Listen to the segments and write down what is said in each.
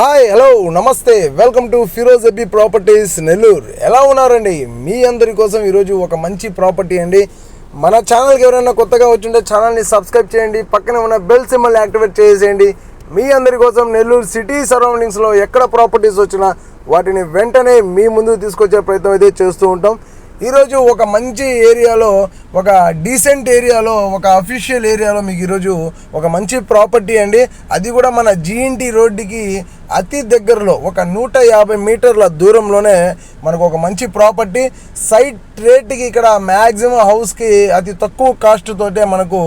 Hi hello నమస్తే. Welcome to Firoz Abbi properties Nellore. ఎలా ఉన్నారండి? మీ అందరి కోసం ఈరోజు ఒక మంచి ప్రాపర్టీ అండి. మన ఛానల్కి ఎవరైనా కొత్తగా వచ్చింటే ఛానల్ని సబ్స్క్రైబ్ చేయండి. పక్కనే ఉన్న బెల్ సింబల్ యాక్టివేట్ చేసేయండి. మీ అందరి కోసం నెల్లూరు సిటీ సరౌండింగ్స్లో ఎక్కడ ప్రాపర్టీస్ వచ్చినా వాటిని వెంటనే మీ ముందుకు తీసుకొచ్చే ప్రయత్నం అయితే చేస్తూ ఉంటాం. ఈరోజు ఒక మంచి ఏరియాలో ఒక డీసెంట్ ఏరియాలో ఒక అఫీషియల్ ఏరియాలో మీకు ఈరోజు ఒక మంచి ప్రాపర్టీ అండి. అది కూడా మన జీఎన్టీ రోడ్డుకి అతి దగ్గరలో ఒక నూట యాభై మీటర్ల దూరంలోనే మనకు ఒక మంచి ప్రాపర్టీ. సైట్ రేట్కి ఇక్కడ మ్యాక్సిమం హౌస్కి అతి తక్కువ కాస్ట్ తోటే మనకు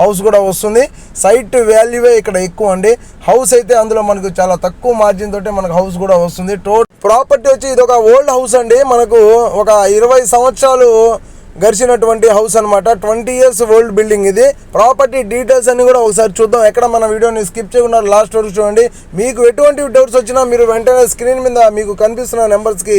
హౌస్ కూడా వస్తుంది. సైట్ వాల్యూవే ఇక్కడ ఎక్కువ అండి. హౌస్ అయితే అందులో మనకు చాలా తక్కువ మార్జిన్ తోటే మనకు హౌస్ కూడా వస్తుంది. టోటల్ ప్రాపర్టీ వచ్చి ఇది ఒక ఓల్డ్ హౌస్ అండి. మనకు ఒక ఇరవై సంవత్సరాలు గరిచినటువంటి హౌస్ అన్నమాట. ట్వంటీ ఇయర్స్ ఓల్డ్ బిల్డింగ్ ఇది. ప్రాపర్టీ డీటెయిల్స్ అన్ని కూడా ఒకసారి చూద్దాం. ఎక్కడ మన వీడియోని స్కిప్ చేయకుండా లాస్ట్ వరకు చూడండి. మీకు ఎటువంటి డౌట్స్ వచ్చినా మీరు వెంటనే స్క్రీన్ మీద మీకు కనిపిస్తున్న నెంబర్స్కి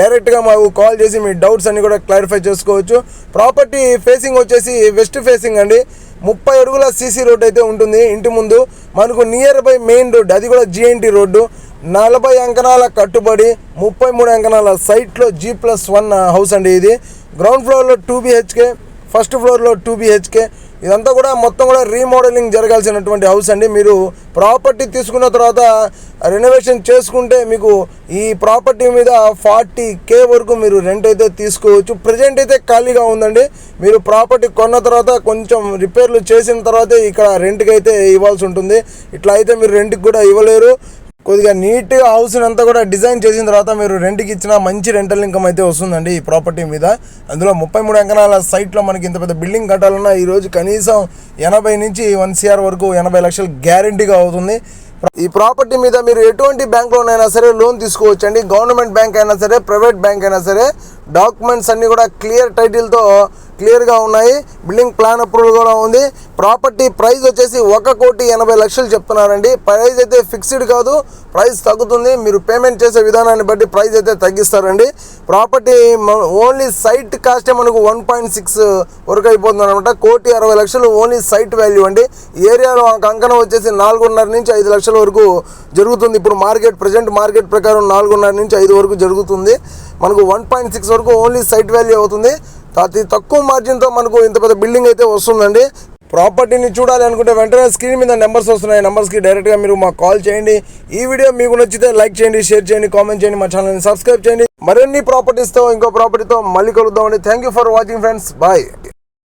డైరెక్ట్గా మాకు కాల్ చేసి మీ డౌట్స్ అన్ని కూడా క్లారిఫై చేసుకోవచ్చు. ప్రాపర్టీ ఫేసింగ్ వచ్చేసి వెస్ట్ ఫేసింగ్ అండి. ముప్పై అడుగుల సీసీ రోడ్ అయితే ఉంటుంది ఇంటి ముందు. మనకు నియర్ బై మెయిన్ రోడ్ అది కూడా జిఎన్టీ రోడ్డు. నలభై అంకణాల కట్టుబడి ముప్పై మూడు అంకణాల సైట్లో జీ ప్లస్ వన్ హౌస్ అండి ఇది. గ్రౌండ్ ఫ్లోర్లో టూ బిహెచ్కే ఫస్ట్ ఫ్లోర్లో టూ బిహెచ్కే ఇదంతా కూడా మొత్తం కూడా రీమోడలింగ్ జరగాల్సినటువంటి హౌస్ అండి. మీరు ప్రాపర్టీ తీసుకున్న తర్వాత రెనోవేషన్ చేసుకుంటే మీకు ఈ ప్రాపర్టీ మీద ఫార్టీ కే వరకు మీరు రెంట్ అయితే తీసుకోవచ్చు. ప్రజెంట్ అయితే ఖాళీగా ఉందండి. మీరు ప్రాపర్టీ కొన్న తర్వాత కొంచెం రిపేర్లు చేసిన తర్వాతే ఇక్కడ రెంట్కి అయితే ఇవ్వాల్సి ఉంటుంది. ఇట్లా అయితే మీరు రెంట్కి కూడా ఇవ్వలేరు. కొద్దిగా నీట్గా హౌస్ని అంతా కూడా డిజైన్ చేసిన తర్వాత మీరు రెంట్కి ఇచ్చిన మంచి రెంటల్ ఇన్కమ్ అయితే వస్తుందండి ఈ ప్రాపర్టీ మీద. అందులో ముప్పై మూడు ఎకరాల సైట్లో మనకి ఇంత పెద్ద బిల్డింగ్ కట్టాలన్నా ఈరోజు కనీసం ఎనభై నుంచి వన్ సిఆర్ వరకు ఎనభై లక్షలు గ్యారంటీగా అవుతుంది. ఈ ప్రాపర్టీ మీద మీరు ఎటువంటి బ్యాంక్లోనైనా సరే లోన్ తీసుకోవచ్చండి. గవర్నమెంట్ బ్యాంక్ అయినా సరే ప్రైవేట్ బ్యాంక్ అయినా సరే డాక్యుమెంట్స్ అన్నీ కూడా క్లియర్ టైటిల్తో క్లియర్గా ఉన్నాయి. బిల్డింగ్ ప్లాన్ అప్రూవల్ కూడా ఉంది. ప్రాపర్టీ ప్రైస్ వచ్చేసి ఒక కోటి ఎనభై లక్షలు చెప్తున్నారండి. ప్రైస్ అయితే ఫిక్స్డ్ కాదు. ప్రైస్ తగ్గుతుంది. మీరు పేమెంట్ చేసే విధానాన్ని బట్టి ప్రైస్ అయితే తగ్గిస్తారండి. ప్రాపర్టీ ఓన్లీ సైట్ కాస్టే మనకు వన్ పాయింట్ సిక్స్ వరకు అయిపోతుంది అనమాట కోటి అరవై లక్షలు ఓన్లీ సైట్ వాల్యూ అండి. ఏరియాలో ఒక అంకణం వచ్చేసి నాలుగున్నర నుంచి ఐదు లక్షలు లక్షల వరకు జరుగుతుంది. ఇప్పుడు మార్కెట్ ప్రజెంట్ మార్కెట్ ప్రకారం నాలుగున్నర నుంచి ఐదు వరకు జరుగుతుంది. మనకు వన్ పాయింట్ సిక్స్ వరకు ఓన్లీ సైట్ వాల్యూ అవుతుంది. అతి తక్కువ మార్జిన్తో మనకు ఇంత పెద్ద బిల్డింగ్ అయితే వస్తుందండి. ప్రాపర్టీని చూడాలి అనుకుంటే వెంటనే స్క్రీన్ మీద నెంబర్స్ వస్తున్నాయి. నెంబర్స్కి డైరెక్ట్గా మీరు మాకు కాల్ చేయండి. ఈ వీడియో మీకు నచ్చితే లైక్ చేయండి షేర్ చేయండి కామెంట్ చేయండి మా ఛానల్ని సబ్స్క్రైబ్ చేయండి. మరిన్ని ప్రాపర్టీస్తో ఇంకో ప్రాపర్టీతో మళ్ళీ కలుద్దామండి. Thank you for watching friends bye